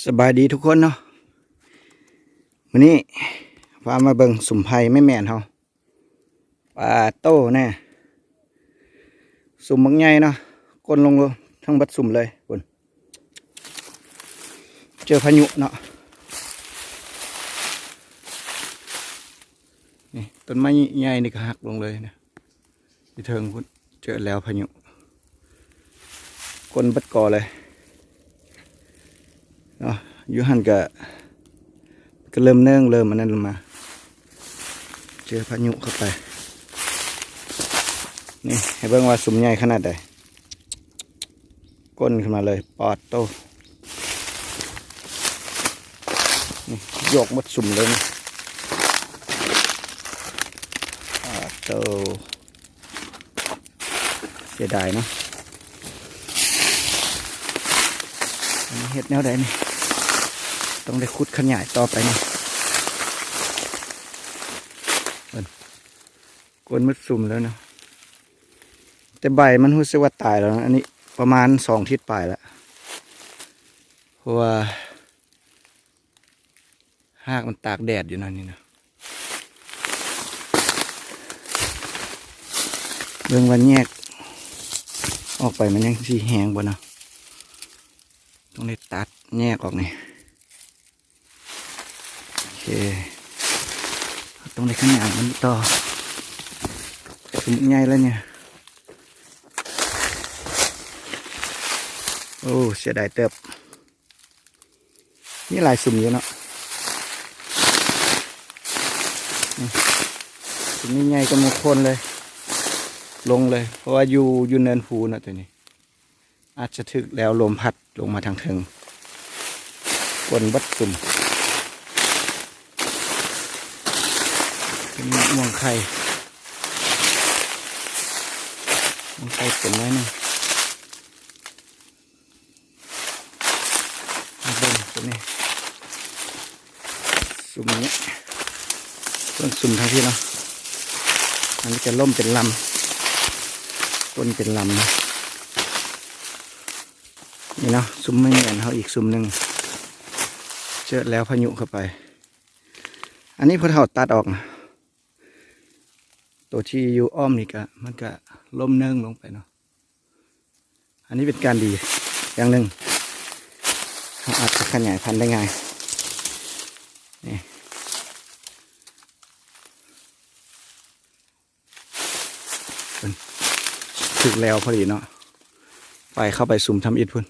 สบายดีทุกคนเนาะวันนี้พามาเบิงสุ่มไผ่ไม่แม่นเฮาปลาโต้แน่สุ่มบางใหญ่เนาะกลนลงเลยทั้งบัดสุ่มเลยคุณเจอพายุเนาะนี่ต้นไม้ใหญ่นี่ก็หักลงเลยนะที่เทิงคุณเจอแล้วพายุกลนบัดกอเลย ยูหันก็ก็เริ่มเนื่องเริ่มมันนั่นลงมา เจอพายุเข้าไป นี่ให้เบิ่งว่าสุ่มใหญ่ขนาดใดก้นขึ้นมาเลย ปอดโตนี่ยกมดสุ่มเลยนี่ปอดโตเสียดายเนาะเห็ดแนวใดนี่ ต้องได้ขุดขยายต่อไปนะเบิ่งกวนมัดซุ่มแล้วนะแต่ใบมันรู้สึกว่าตายแล้วนะอันนี้ประมาณสองทิศปลายแล้วเพราะว่าหากมันตากแดดอยู่นั่นนี่นะเรื่องวันแยก ออกไปมันยังสีแหงบ่นะต้องได้ตัดแยกออกนี่ เคต้องได้ขยายมันต่อสมุกใหญ่แล้วเนี่ย โอ้เสียดายเติบ นี่ลายสุ่มอยู่เนาะสุ่มนี้ใหญ่ก็มงคนเลย ลงเลย เพราะว่าอยู่อยู่เนินภูนะตัวนี้ อาจจะถึกแล้วลมพัดลงมาทางเทิงกวนบัดสุ่ม เป็นมะม่วงไข่มะม่วงไข่เป็นไว้หนึ่งมาเบิ่งตัวนี้สุ่มนี้ต้นสุ่มทางที่เนาะอันนี้จะล่มเป็นลำต้นเป็นลำนะนี่เนาะสุ่มไม่เหมือนเขาอีกสุ่มหนึ่งเจอแล้วพายุเข้าไป อันนี้พอเท่าตัดออกนะ ตัวที่อยู่อ้อมนี่ก็มันก็ล่มเนื่องลงไปเนาะอันนี้เป็นการดีอย่างหนึ่งเราอาจจะขยายพันธุ์ได้ง่ายนี่ถึกแล้วพอดีเนาะไปเข้าไปสุ่มทำอิฐพุ่น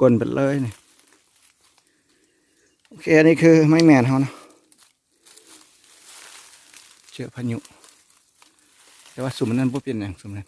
กลนไปเลยนี่โอเค อันนี้คือไม้แมนเขาเนาะ เจอพายุ แต่ว่าสุ่มนั้นบ่เป็นอย่างสุ่มนั้น